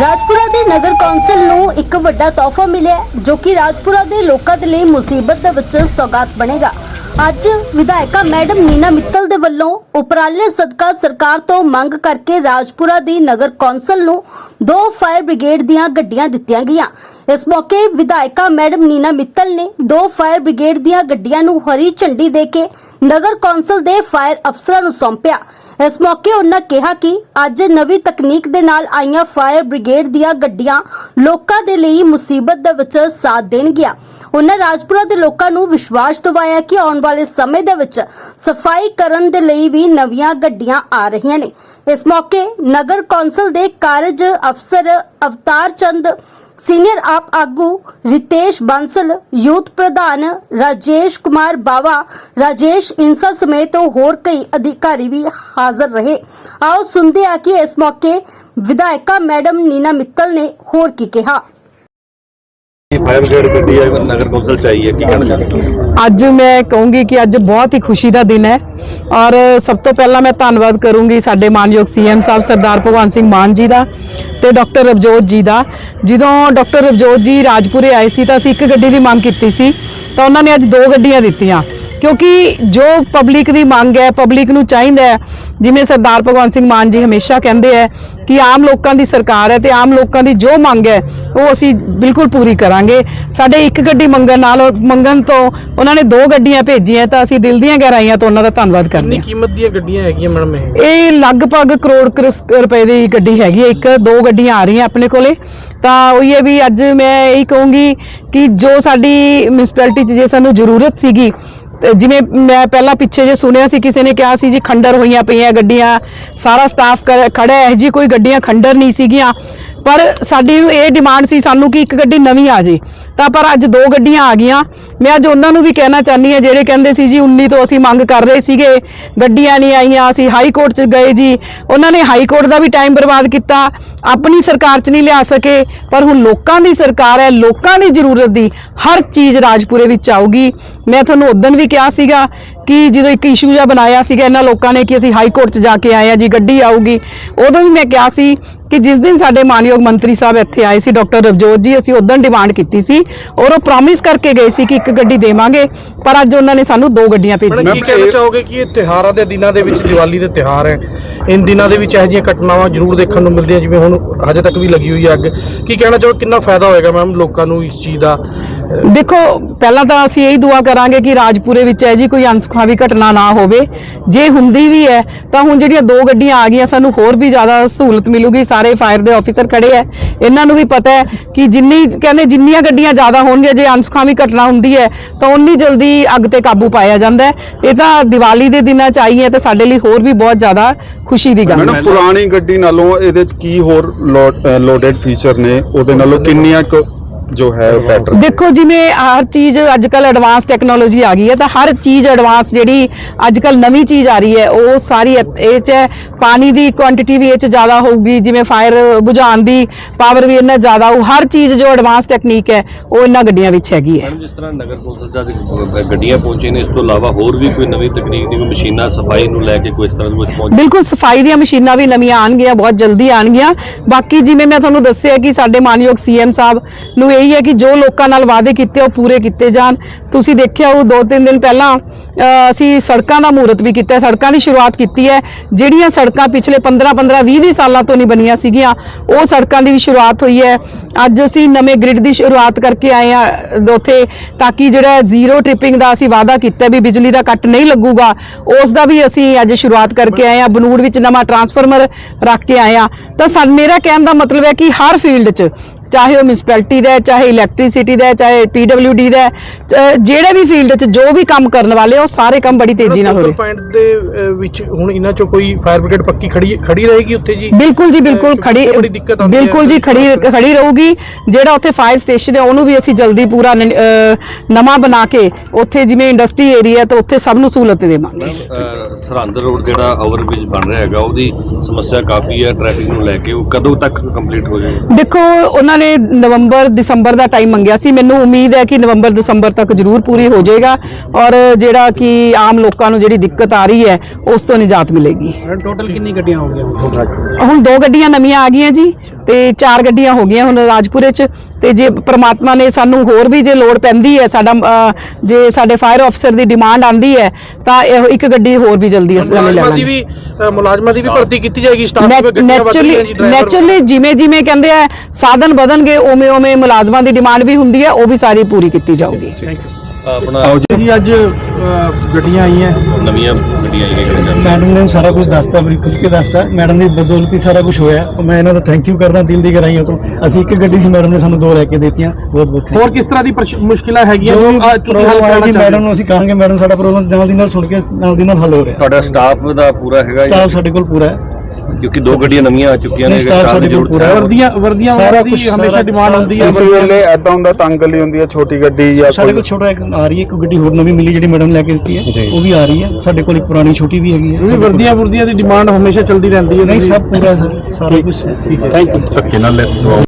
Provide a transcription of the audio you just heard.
ਰਾਜਪੁਰਾ ਦੇ ਨਗਰ ਕੌਂਸਲ ਨੂੰ ਇੱਕ ਵੱਡਾ ਤੋਹਫਾ ਮਿਲਿਆ ਜੋ ਕਿ ਰਾਜਪੁਰਾ ਦੇ ਲੋਕਾਂ ਦੇ ਲਈ ਮੁਸੀਬਤ ਦੇ ਵਿੱਚ ਸੌਗਾਤ ਬਣੇਗਾ। ਅੱਜ ਵਿਧਾਇਕਾ ਮੈਡਮ ਨੀਨਾ ਮਿੱਤਲ ਦੇ ਵੱਲੋਂ ਉਪਰਾਲੇ ਸਦਕਾ ਸਰਕਾਰ ਤੋਂ ਮੰਗ ਕਰਕੇ ਰਾਜਪੁਰਾ ਦੀ ਨਗਰ ਕੌਂਸਲ ਨੂੰ ਦੋ ਫਾਇਰ ਬ੍ਰਿਗੇਡ ਦੀਆਂ ਗੱਡੀਆਂ ਦਿੱਤੀਆਂ ਗਈਆਂ। ਇਸ ਮੌਕੇ ਵਿਧਾਇਕਾ ਮੈਡਮ ਨੀਨਾ ਮਿੱਤਲ ਨੇ ਦੋ ਫਾਇਰ ਬ੍ਰਿਗੇਡ ਦੀਆਂ ਗੱਡੀਆਂ ਨੂੰ ਹਰੀ ਝੰਡੀ ਦੇ ਕੇ ਨਗਰ ਕੌਂਸਲ ਦੇ ਫਾਇਰ ਅਫਸਰਾਂ ਨੂੰ ਸੌਂਪਿਆ। ਇਸ ਮੌਕੇ ਉਹਨਾਂ ਕਿਹਾ ਕਿ ਅੱਜ ਨਵੀਂ ਤਕਨੀਕ ਦੇ ਨਾਲ ਆਈਆਂ ਫਾਇਰ ਬ੍ਰਿਗੇਡ ਦੀਆਂ ਗੱਡੀਆਂ ਲੋਕਾਂ ਦੇ ਲਈ ਮੁਸੀਬਤ ਦੇ ਵਿੱਚ ਸਾਥ ਦੇਣਗੀਆਂ। ਉਹਨਾਂ ਰਾਜਪੁਰਾ ਦੇ ਲੋਕਾਂ ਨੂੰ ਵਿਸ਼ਵਾਸ ਦਿਵਾਇਆ ਕਿ ਆਉਣ ਵਾਲੇ ਸਮੇਂ ਦੇ ਵਿੱਚ ਸਫ਼ਾਈ ਕਰਨ ਦੇ ਲਈ ਵੀ ਨਵੀਆਂ ਗੱਡੀਆਂ ਆ ਰਹੀਆਂ ਨੇ। ਇਸ ਮੌਕੇ ਨਗਰ ਕੌਂਸਲ ਦੇ ਕਾਰਜ ਅਫਸਰ ਅਵਤਾਰ ਚੰਦ, ਸੀਨੀਅਰ ਆਪ ਆਗੂ ਰਿਤੇਸ਼ ਬਾਂਸਲ, ਯੂਥ ਪ੍ਰਧਾਨ ਰਾਜੇਸ਼ ਕੁਮਾਰ ਬਾਵਾ, ਰਾਜੇਸ਼ ਇਨਸਾ ਸਮੇਤ ਹੋਰ ਕਈ ਅਧਿਕਾਰੀ ਵੀ ਹਾਜ਼ਰ ਰਹੇ। ਆਓ ਸੁਣਦੇ ਆ ਕਿ ਇਸ ਮੌਕੇ ਵਿਧਾਇਕਾ ਮੈਡਮ ਨੀਨਾ ਮਿੱਤਲ ਨੇ ਹੋਰ ਕੀ ਕਿਹਾ। ਇਹ ਫਾਇਰ ਬ੍ਰਿਗੇਡ ਗੱਡੀ ਹੈ, ਨਗਰ ਕੌਂਸਲ ਚਾਹੀਏ ਕੀ ਕਹਿਣਾ ਚਾਹੁੰਦੇ ਅੱਜ ਮੈਂ ਕਹੂੰਗੀ ਕਿ ਅੱਜ ਬਹੁਤ ਹੀ ਖੁਸ਼ੀ ਦਾ ਦਿਨ ਹੈ ਔਰ ਸਭ ਤੋਂ ਪਹਿਲਾਂ ਮੈਂ ਧੰਨਵਾਦ ਕਰੂੰਗੀ ਸਾਡੇ ਮਾਨਯੋਗ ਸੀਐਮ ਸਾਹਿਬ ਸਰਦਾਰ ਭਗਵੰਤ ਸਿੰਘ ਮਾਨ ਜੀ ਦਾ ਤੇ ਡਾਕਟਰ ਰਵਜੋਤ ਜੀ ਦਾ। ਜਦੋਂ ਡਾਕਟਰ ਰਵਜੋਤ ਜੀ ਰਾਜਪੁਰੇ ਆਏ ਸੀ ਤਾਂ ਅਸੀਂ ਇੱਕ ਗੱਡੀ ਦੀ ਮੰਗ ਕੀਤੀ ਸੀ ਤਾਂ ਉਹਨਾਂ ਨੇ ਅੱਜ ਦੋ ਗੱਡੀਆਂ ਦਿੱਤੀਆਂ। ਕਿਉਂਕਿ ਜੋ ਪਬਲਿਕ ਦੀ ਮੰਗ ਹੈ ਪਬਲਿਕ ਨੂੰ ਚਾਹੀਦਾ ਹੈ ਜਿਵੇਂ ਸਰਦਾਰ ਭਗਵੰਤ ਸਿੰਘ ਮਾਨ ਜੀ ਹਮੇਸ਼ਾ ਕਹਿੰਦੇ ਹੈ ਕਿ ਆਮ ਲੋਕਾਂ ਦੀ ਸਰਕਾਰ ਹੈ ਤੇ ਆਮ ਲੋਕਾਂ ਦੀ ਜੋ ਮੰਗ ਹੈ ਉਹ ਅਸੀਂ ਬਿਲਕੁਲ ਪੂਰੀ ਕਰਾਂਗੇ। ਸਾਡੇ ਇੱਕ ਗੱਡੀ ਮੰਗਣ ਨਾਲ ਮੰਗਣ ਤੋਂ ਉਹਨਾਂ ਨੇ ਦੋ ਗੱਡੀਆਂ ਭੇਜੀਆਂ ਤਾਂ ਅਸੀਂ ਦਿਲ ਦੀਆਂ ਗਹਿਰਾਈਆਂ ਤੋਂ ਉਹਨਾਂ ਦਾ ਧੰਨਵਾਦ ਕਰਦੇ ਹਾਂ। ਕੀਮਤ ਦੀਆਂ ਗੱਡੀਆਂ ਹੈਗੀਆਂ ਮੈਡਮ ਇਹ? ਇਹ ਲਗਭਗ ਕਰੋੜ ਰੁਪਏ ਦੀ ਗੱਡੀ ਹੈਗੀ ਹੈ। ਇੱਕ ਦੋ ਗੱਡੀਆਂ ਆ ਰਹੀਆਂ ਆਪਣੇ ਕੋਲੇ। ਤਾਂ ਉਹ ਇਹ ਵੀ ਅੱਜ ਮੈਂ ਇਹੀ ਕਹੂੰਗੀ ਕਿ ਜੋ ਸਾਡੀ ਮਿਊਨਿਸਪੈਲਿਟੀ 'ਚ ਜੇ ਸਾਨੂੰ ਜ਼ਰੂਰਤ ਸੀਗੀ ਜਿਵੇਂ ਮੈਂ ਪਹਿਲਾਂ ਪਿੱਛੇ ਜੇ ਸੁਣਿਆ ਸੀ, ਕਿਸੇ ਨੇ ਕਿਹਾ ਸੀ ਜੀ ਖੰਡਰ ਹੋਈਆਂ ਪਈਆਂ ਗੱਡੀਆਂ, ਸਾਰਾ ਸਟਾਫ ਖੜਾ ਹੈ ਜੀ ਕੋਈ ਗੱਡੀਆਂ ਖੰਡਰ ਨਹੀਂ ਸੀਗੀਆਂ। ਪਰ ਸਾਡੀ ਇਹ ਡਿਮਾਂਡ ਸੀ ਸਾਨੂੰ ਕਿ ਇੱਕ ਗੱਡੀ ਨਵੀਂ ਆ ਜੇ। ਤਾਂ ਪਰ ਅੱਜ ਦੋ ਗੱਡੀਆਂ ਆ ਗਈਆਂ। ਮੈਂ ਅੱਜ ਉਹਨਾਂ ਨੂੰ ਵੀ ਕਹਿਣਾ ਚਾਹਨੀ ਹਾਂ, ਜਿਹੜੇ ਕਹਿੰਦੇ ਸੀ ਜੀ 19 ਤੋਂ ਅਸੀਂ ਮੰਗ ਕਰ ਰਹੇ ਸੀਗੇ, ਗੱਡੀਆਂ ਨਹੀਂ ਆਈਆਂ, ਅਸੀਂ ਹਾਈ ਕੋਰਟ 'ਚ ਗਏ ਜੀ। ਉਹਨਾਂ ਨੇ ਹਾਈ ਕੋਰਟ ਦਾ ਵੀ ਟਾਈਮ ਬਰਬਾਦ ਕੀਤਾ। ਆਪਣੀ ਸਰਕਾਰ 'ਚ ਨਹੀਂ ਲਿਆ ਸਕੇ, ਪਰ ਹੁਣ ਲੋਕਾਂ ਦੀ ਸਰਕਾਰ ਹੈ, ਲੋਕਾਂ ਦੀ ਜ਼ਰੂਰਤ ਦੀ ਹਰ ਚੀਜ਼ ਰਾਜਪੁਰੇ ਵਿੱਚ ਆਊਗੀ। ਮੈਂ ਤੁਹਾਨੂੰ ਉਦੋਂ ਵੀ ਕਿਹਾ ਸੀਗਾ ਕਿ ਜਦੋਂ ਇੱਕ ਇਸ਼ੂ ਜਿਹਾ ਬਣਾਇਆ ਸੀਗਾ, ਇਹਨਾਂ ਲੋਕਾਂ ਨੇ ਕਿ ਅਸੀਂ ਹਾਈ ਕੋਰਟ 'ਚ ਜਾ ਕੇ ਆਏ ਆ ਜੀ, ਗੱਡੀ ਆਊਗੀ। ਉਦੋਂ ਵੀ ਮੈਂ ਕਿਹਾ ਸੀ ਕਿ ਜਿਸ ਦਿਨ ਸਾਡੇ ਮਾਨਯੋਗ ਮੰਤਰੀ ਸਾਹਿਬ ਇੱਥੇ ਆਏ ਸੀ ਡਾਕਟਰ ਰਵਜੋਤ ਜੀ ਅਸੀਂ ਉਦੋਂ ਡਿਮਾਂਡ ਕੀਤੀ ਸੀ ਔਰ ਉਹ ਪ੍ਰੋਮਿਸ ਕਰਕੇ ਗਏ ਸੀ ਕਿ ਇੱਕ ਗੱਡੀ ਦੇਵਾਂਗੇ ਪਰ ਅੱਜ ਉਹਨਾਂ ਨੇ ਸਾਨੂੰ ਦੋ ਗੱਡੀਆਂ ਭੇਜੀਆਂ। ਕੀ ਕਹਿਣਾ ਚਾਹੋਗੇ ਕਿ ਇਹ ਤਿਹਾਰਾਂ ਦੇ ਦਿਨਾਂ ਦੇ ਵਿੱਚ ਦੀਵਾਲੀ ਦੇ ਤਿਹਾਰ ਹੈ? ਇਨ ਦਿਨਾਂ ਦੇ ਵਿੱਚ ਇਹੋ ਜਿਹੀਆਂ ਘਟਨਾਵਾਂ ਜ਼ਰੂਰ ਦੇਖਣ ਨੂੰ ਮਿਲਦੀਆਂ ਜਿਵੇਂ ਹੁਣ ਹਜੇ ਤੱਕ ਵੀ ਲੱਗੀ ਹੋਈ ਹੈ ਅੱਗ। ਕੀ ਕਹਿਣਾ ਚਾਹੋਗੇ? ਕਿੰਨਾ ਫਾਇਦਾ ਹੋਏਗਾ ਮੈਮ ਲੋਕਾਂ ਨੂੰ ਇਸ ਚੀਜ਼ ਦਾ? ਦੇਖੋ ਪਹਿਲਾਂ ਤਾਂ ਅਸੀਂ ਇਹੀ ਦੁਆ ਕਰਾਂਗੇ ਕਿ ਰਾਜਪੁਰੇ ਵਿੱਚ ਹੈ ਜੀ ਕੋਈ ਅਨਸੁਖਾਵੀ ਘਟਨਾ ਨਾ ਹੋਵੇ। ਜੇ ਹੁੰਦੀ ਵੀ ਹੈ ਤਾਂ ਹੁਣ ਜਿਹੜੀਆਂ ਦੋ ਗੱਡੀਆਂ ਆ ਗਈਆਂ ਸਾਨੂੰ ਹੋਰ ਵੀ ਜ਼ਿਆਦਾ ਸਹੂਲਤ ਮਿਲੂਗੀ। ਸਾਰੇ ਫਾਇਰ ਦੇ ਆਫੀਸਰ ਖੜੇ ਹੈ ਇਹਨਾਂ ਨੂੰ ਵੀ ਪਤਾ ਹੈ ਕਿ ਜਿੰਨੀ ਕਹਿੰਦੇ ਜਿੰਨੀਆਂ ਗੱਡੀਆਂ ਜ਼ਿਆਦਾ ਹੋਣਗੀਆਂ ਜੇ ਅਨਸੁਖਾਵੀ ਘਟਨਾ ਹੁੰਦੀ ਹੈ ਤਾਂ ਉਨੀ ਜਲਦੀ ਅੱਗ ਤੇ ਕਾਬੂ ਪਾਇਆ ਜਾਂਦਾ ਇਹ ਤਾਂ ਦੀਵਾਲੀ ਦੇ ਦਿਨਾਂ ਚ ਆਈ ਹੈ ਤਾਂ ਸਾਡੇ ਲਈ ਹੋਰ ਵੀ ਬਹੁਤ ਜ਼ਿਆਦਾ ਖੁਸ਼ੀ ਦੀ ਗੱਲ ਹੈ। ਪੁਰਾਣੀ ਗੱਡੀ ਨਾਲੋਂ ਇਹਦੇ ਚ ਕੀ ਹੋਰ ਲੋਡਡ ਫੀਚਰ ਨੇ? ਉਹਦੇ ਨਾਲੋਂ ਕਿੰਨੀਆਂ ਕੁ ਜੋ ਹੈ ਬੈਟਰ ਦੇਖੋ ਜਿਵੇਂ ਹਰ ਚੀਜ਼ ਅੱਜ ਕੱਲ ਐਡਵਾਂਸ ਟੈਕਨੋਲੋਜੀ ਆ ਗਈ ਹੈ ਤਾਂ ਹਰ ਚੀਜ਼ ਐਡਵਾਂਸ ਜਿਹੜੀ ਅੱਜ ਕੱਲ ਨਵੀਂ ਚੀਜ਼ ਆ ਰਹੀ ਹੈ ਉਹ ਸਾਰੀ ਇਹ ਚ ਹੈ। ਪਾਣੀ ਦੀ ਕੁਆਂਟੀਟੀ ਵੀ ਇਹ ਚ ਜ਼ਿਆਦਾ ਹੋਊਗੀ ਜਿਵੇਂ ਫਾਇਰ ਬੁਝਾਉਣ ਦੀ ਪਾਵਰ ਵੀ ਇਹਨਾਂ ਜ਼ਿਆਦਾ ਹੋਊ ਹਰ ਚੀਜ਼ ਜੋ ਐਡਵਾਂਸ ਟੈਕਨੀਕ ਹੈ ਉਹ ਇਹਨਾਂ ਗੱਡੀਆਂ ਵਿੱਚ ਹੈਗੀ ਹੈ ਜਿਸ ਤਰ੍ਹਾਂ ਨਗਰ ਕੌਂਸਲ ਅੱਜ ਗੱਡੀਆਂ ਪਹੁੰਚੇ ਨੇ ਇਸ ਤੋਂ ਇਲਾਵਾ ਹੋਰ ਵੀ ਕੋਈ ਨਵੀਂ ਤਕਨੀਕ ਦੀ ਕੋਈ ਮਸ਼ੀਨਾਂ ਸਫ਼ਾਈ ਨੂੰ ਲੈ ਕੇ ਕੋਈ ਇਸ ਤਰ੍ਹਾਂ ਦੀ ਕੁਝ ਪਹੁੰਚ ਬਿਲਕੁਲ ਸਫ਼ਾਈ ਦੀਆਂ ਮਸ਼ੀਨਾਂ ਵੀ ਨਵੀਆਂ ਆਣਗੀਆਂ ਬਹੁਤ ਜਲਦੀ ਆਣਗੀਆਂ ਬਾਕੀ ਜਿਵੇਂ ਮੈਂ ਤੁਹਾਨੂੰ ਦੱਸਿਆ ਕਿ ਸਾਡੇ ਮਾਨਯੋਗ ਸੀਐਮ ਸਾਹਿਬ ਨੂੰ ਇਹੀ ਹੈ ਕਿ ਜੋ ਲੋਕਾਂ ਨਾਲ ਵਾਅਦੇ ਕੀਤੇ ਉਹ ਪੂਰੇ ਕੀਤੇ ਜਾਣ। ਤੁਸੀਂ ਦੇਖਿਆ ਉਹ ਦੋ ਤਿੰਨ ਦਿਨ ਪਹਿਲਾਂ ਅਸੀਂ ਸੜਕਾਂ ਦਾ ਮਹੂਰਤ ਵੀ ਕੀਤਾ ਸੜਕਾਂ ਦੀ ਸ਼ੁਰੂਆਤ ਕੀਤੀ ਹੈ। ਜਿਹੜੀਆਂ ਸੜਕਾਂ ਪਿਛਲੇ 15 15 20 20 ਸਾਲਾਂ ਤੋਂ ਨਹੀਂ ਬਣੀਆਂ ਸੀਗੀਆਂ, ਉਹ ਸੜਕਾਂ ਦੀ ਵੀ ਸ਼ੁਰੂਆਤ ਹੋਈ ਹੈ। ਅੱਜ ਅਸੀਂ ਨਵੇਂ ਗ੍ਰਿਡ ਦੀ ਸ਼ੁਰੂਆਤ ਕਰਕੇ ਆਏ ਆ ਉੱਥੇ, ਤਾਂ ਕਿ ਜਿਹੜਾ ਜ਼ੀਰੋ ਟ੍ਰਿਪਿੰਗ ਦਾ ਅਸੀਂ ਵਾਅਦਾ ਕੀਤਾ ਵੀ ਬਿਜਲੀ ਦਾ ਕੱਟ ਨਹੀਂ ਲੱਗੂਗਾ, ਉਸ ਦਾ ਵੀ ਅਸੀਂ ਅੱਜ ਸ਼ੁਰੂਆਤ ਕਰਕੇ ਆਏ ਆ ਬਨੂੜ ਵਿੱਚ ਨਵਾਂ ਟਰਾਂਸਫਾਰਮਰ ਰੱਖ ਕੇ ਆਏ ਆ ਤਾਂ ਮੇਰਾ ਕਹਿਣ ਦਾ ਮਤਲਬ ਹੈ ਕਿ ਹਰ ਫੀਲਡ 'ਚ ਚਾਹੇ ਉਹ ਮਿਊਨਿਸਪੈਲਿਟੀ ਦਾ ਹੈ, ਚਾਹੇ ਇਲੈਕਟ੍ਰਿਸਿਟੀ ਦਾ ਹੈ, ਚਾਹੇ ਪੀਡਬਲਯੂਡੀ ਦਾ ਜਿਹੜੇ ਵੀ ਫੀਲਡ 'ਚ ਜੋ ਵੀ ਕੰਮ ਕਰਨ ਵਾਲੇ ਉਹ ਸਾਰੇ ਕੰਮ ਬੜੀ ਤੇਜ਼ੀ ਨਾਲ ਹੋ ਰਹੇ। ਪੁਆਇੰਟ ਦੇ ਵਿੱਚ ਹੁਣ ਇਹਨਾਂ ਚੋਂ ਕੋਈ ਫਾਇਰ ਬ੍ਰਿਗੇਡ ਪੱਕੀ ਖੜੀ ਖੜੀ ਰਹੇਗੀ ਉੱਥੇ ਜੀ? ਬਿਲਕੁਲ ਜੀ ਬਿਲਕੁਲ ਖੜੀ ਬੜੀ ਦਿੱਕਤ ਆਉਂਦੀ ਹੈ। ਬਿਲਕੁਲ ਜੀ ਖੜੀ ਖੜੀ ਰਹੂਗੀ। ਜਿਹੜਾ ਉੱਥੇ ਫਾਇਰ ਸਟੇਸ਼ਨ ਹੈ ਉਹਨੂੰ ਵੀ ਅਸੀਂ ਜਲਦੀ ਪੂਰਾ ਨਵਾਂ ਬਣਾ ਕੇ ਉੱਥੇ ਜਿਵੇਂ ਇੰਡਸਟਰੀ ਏਰੀਆ ਤੇ ਉੱਥੇ ਸਭ ਨੂੰ ਸਹੂਲਤ ਦੇਵਾਂਗੇ। ਸਰਹੰਦ ਰੋਡ ਜਿਹੜਾ ਓਵਰਬ੍ਰਿਜ ਬਣ ਰਿਹਾ ਹੈਗਾ ਉਹਦੀ ਸਮੱਸਿਆ ਕਾਫੀ ਹੈ ਟ੍ਰੈਫਿਕ ਨੂੰ ਲੈ ਕੇ ਉਹ ਕਦੋਂ ਤੱਕ ਕੰਪਲੀਟ ਹੋ ਜਾਏਗਾ? ਦੇਖੋ ਉਹਨਾਂ ਉਹਨਾਂ ਨੇ ਨਵੰਬਰ ਦਸੰਬਰ ਦਾ ਟਾਈਮ ਮੰਗਿਆ ਸੀ। ਮੈਨੂੰ ਉਮੀਦ ਹੈ ਕਿ ਨਵੰਬਰ ਦਸੰਬਰ ਤੱਕ ਜ਼ਰੂਰ ਪੂਰੀ ਹੋ ਜਾਏਗਾ ਔਰ ਜਿਹੜਾ ਕਿ ਆਮ ਲੋਕਾਂ ਨੂੰ ਜਿਹੜੀ ਦਿੱਕਤ ਆ ਰਹੀ ਹੈ ਉਸ ਤੋਂ ਨਿਜਾਤ ਮਿਲੇਗੀ। ਟੋਟਲ ਕਿੰਨੀ ਗੱਡੀਆਂ ਹੋ ਗਈਆਂ? ਹੁਣ ਦੋ ਗੱਡੀਆਂ ਨਵੀਆਂ ਆ ਗਈਆਂ ਜੀ ਤੇ ਚਾਰ ਗੱਡੀਆਂ ਹੋ ਗਈਆਂ ਹੁਣ ਰਾਜਪੁਰੇ ਚ। ਤੇ ਜੇ ਪ੍ਰਮਾਤਮਾ ਨੇ ਸਾਨੂੰ ਹੋਰ ਵੀ ਜੇ ਲੋੜ ਪੈਂਦੀ ਹੈ ਸਾਡਾ ਜੇ ਸਾਡੇ ਫਾਇਰ ਅਫਸਰ ਦੀ ਡਿਮਾਂਡ ਆਂਦੀ ਹੈ ਤਾਂ ਇਹ ਇੱਕ ਗੱਡੀ ਹੋਰ ਵੀ ਜਲਦੀ ਅਸੀਂ ਲੈ ਮੁਲਾਜ਼ਮਾਂ ਦੀ ਲਾਂਗੇ ਵੀ ਮੁਲਾਜ਼ਮਾਂ ਦੀ ਵੀ ਭਰਤੀ ਕੀਤੀ ਜਾਏਗੀ ਸਟਾਫ ਨੈਚੁਰਲੀ ਨੈਚੁਰਲੀ ਜਿਵੇਂ ਜਿਵੇਂ ਕਹਿੰਦੇ ਆ ਸਾਧਨ ਵਧਣਗੇ ਉਵੇਂ ਉਵੇਂ ਮੁਲਾਜ਼ਮਾਂ ਦੀ ਡਿਮਾਂਡ ਵੀ ਹੁੰਦੀ ਹੈ ਉਹ ਵੀ ਸਾਰੀ ਪੂਰੀ ਕੀਤੀ ਜਾਊਗੀ। ਜੀ। ਜੀ ਅੱਜ ਗੱਡੀਆਂ ਆਈਆਂ? ਨਵੀਆਂ ਗੱਡੀਆਂ ਆਈਆਂ ਕਿਹੜੇ ਮੈਡਮ ਨੇ ਸਾਰਾ ਕੁਝ ਦੱਸਤਾ ਬੜੀ ਖੁੱਲ ਕੇ ਦੱਸਤਾ। ਮੈਡਮ ਦੀ ਬਦੌਲਤ ਹੀ ਸਾਰਾ ਕੁਝ ਹੋਇਆ। ਮੈਂ ਇਹਨਾਂ ਦਾ ਥੈਂਕ ਯੂ ਕਰਦਾ ਦਿਲ ਦੀ ਗਹਿਰਾਈਆਂ ਤੋਂ। ਅਸੀਂ ਇੱਕ ਗੱਡੀ ਸੀ ਮੈਡਮ ਨੇ ਸਾਨੂੰ ਦੋ ਲੈ ਕੇ ਦਿੱਤੀਆਂ ਬਹੁਤ ਬਹੁਤ thank you। ਹੋਰ ਕਿਸ ਤਰ੍ਹਾਂ ਦੀ ਪਰੇਸ਼- ਮੁਸ਼ਕਿਲਾਂ ਹੈਗੀਆਂ ਜੋ ਅ, ਤੁਸੀਂ ਹੱਲ ਪ੍ਰੋਬਲਮ ਕਰਨਾ ਆਏਗੀ ਚਾਹੁੰਦੇ ਮੈਡਮ ਨੂੰ ਅਸੀਂ ਕਹਾਂਗੇ ਮੈਡਮ ਸਾਡਾ ਪ੍ਰੋਬਲਮ ਨਾਲ ਦੀ ਨਾਲ ਸੁਣ ਕੇ ਨਾਲ ਦੀ ਨਾਲ ਹੱਲ ਹੋ ਰਿਹਾ। ਤੁਹਾਡਾ ਸਟਾਫ ਦਾ ਪੂਰਾ ਹੈਗਾ ਜੀ? ਸਟਾਫ ਸਾਡੇ ਕੋਲ ਪੂਰਾ ਹੈ। ਕਿਉਂਕਿ ਦੋ ਗੱਡੀਆਂ ਨਵੀਆਂ ਆ ਚੁੱਕੀਆਂ ਨੇ staff ਸਾਡੇ ਕੋਲ ਪੂਰਾ। ਵਰਦੀਆਂ ਵਰਦੀਆਂ ਸਾਰਾ ਕੁਛ, ਹਮੇਸ਼ਾ ਡਿਮਾਂਡ ਹੁੰਦੀ ਹੈ। ਇਸ ਵੇਲੇ ਐਦਾਂ ਹੁੰਦਾ ਤੰਗ ਗਲੀ ਹੁੰਦੀ ਹੈ ਛੋਟੀ ਗੱਡੀ ਜਾਂ ਸਾਡੇ ਕੋਲ ਛੋਟਾ ਇੱਕ ਆ ਰਹੀ ਹੈ ਇੱਕ ਗੱਡੀ ਹੋਰ ਨਵੀਂ ਮਿਲੀ ਜਿਹੜੀ ਮੈਡਮ ਲੈ ਕੇ ਦਿੱਤੀ ਜੀ। ਹੈ ਉਹ ਵੀ ਆ ਰਹੀ ਹੈ। ਸਾਡੇ ਕੋਲ ਇੱਕ ਪੁਰਾਣੀ ਛੋਟੀ ਵੀ ਹੈਗੀ ਹੈ। ਕਿਉਂਕਿ ਵਰਦੀਆਂ ਵਰਦੀਆਂ ਦੀ ਡਿਮਾਂਡ ਹਮੇਸ਼ਾ ਚੱਲਦੀ ਰਹਿੰਦੀ ਹੈ। ਨਹੀਂ ਸਭ ਪੂਰਾ ਹੈ ਸਰ। ਸਾਰਾ ਕੁਝ ਹੈ। Thank you